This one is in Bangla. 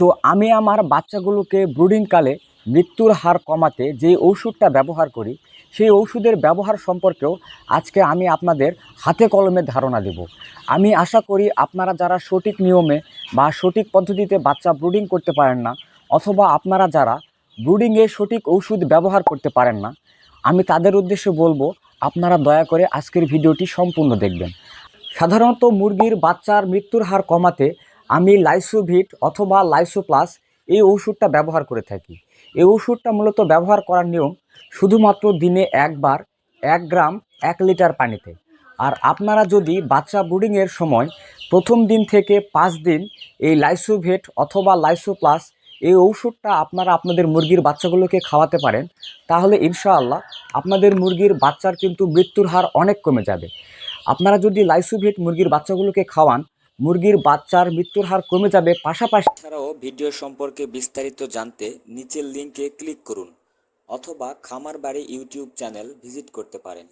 তো আমি আমার বাচ্চাগুলোকে ব্রুডিংকালে মৃত্যুর হার কমাতে যে ওষুধটা ব্যবহার করি, সেই ওষুধের ব্যবহার সম্পর্কেও আজকে আমি আপনাদের হাতে কলমে ধারণা দেব। আমি আশা করি আপনারা যারা সঠিক নিয়মে বা সঠিক পদ্ধতিতে বাচ্চা ব্রুডিং করতে পারেন না, অথবা আপনারা যারা ব্রুডিংয়ে সঠিক ওষুধ ব্যবহার করতে পারেন না, আমি তাদের উদ্দেশ্যে বলব, আপনারা দয়া করে আজকের ভিডিওটি সম্পূর্ণ দেখবেন। সাধারণত মুরগির বাচ্চার মৃত্যুর হার কমাতে আমি লাইসোভিট অথবা লাইসোপ্লাস এই ওষুধটা ব্যবহার করে থাকি। এই ওষুধটা মূলত ব্যবহার করার নিয়ম শুধুমাত্র দিনে একবার এক গ্রাম, এক লিটার পানিতে। আর আপনারা যদি বাচ্চা ব্রুডিংয়ের সময় প্রথম দিন থেকে পাঁচ দিন এই লাইসোভেট অথবা লাইসোপ্লাস এই ওষুধটা আপনারা আপনাদের মুরগির বাচ্চাগুলোকে খাওয়াতে পারেন, তাহলে ইনশাআল্লাহ আপনাদের মুরগির বাচ্চার কিন্তু মৃত্যুর হার অনেক কমে যাবে। আপনারা যদি লাইসোভিট মুরগির বাচ্চাগুলোকে খাওয়ান মুরগির বাচ্চার মৃত্যুর হার কমে যাবে পাশাপাশি। ছাড়াও ভিডিও সম্পর্কে বিস্তারিত জানতে নিচের লিঙ্কে ক্লিক করুন, অথবা খামার বাড়ি ইউটিউব চ্যানেল ভিজিট করতে পারেন।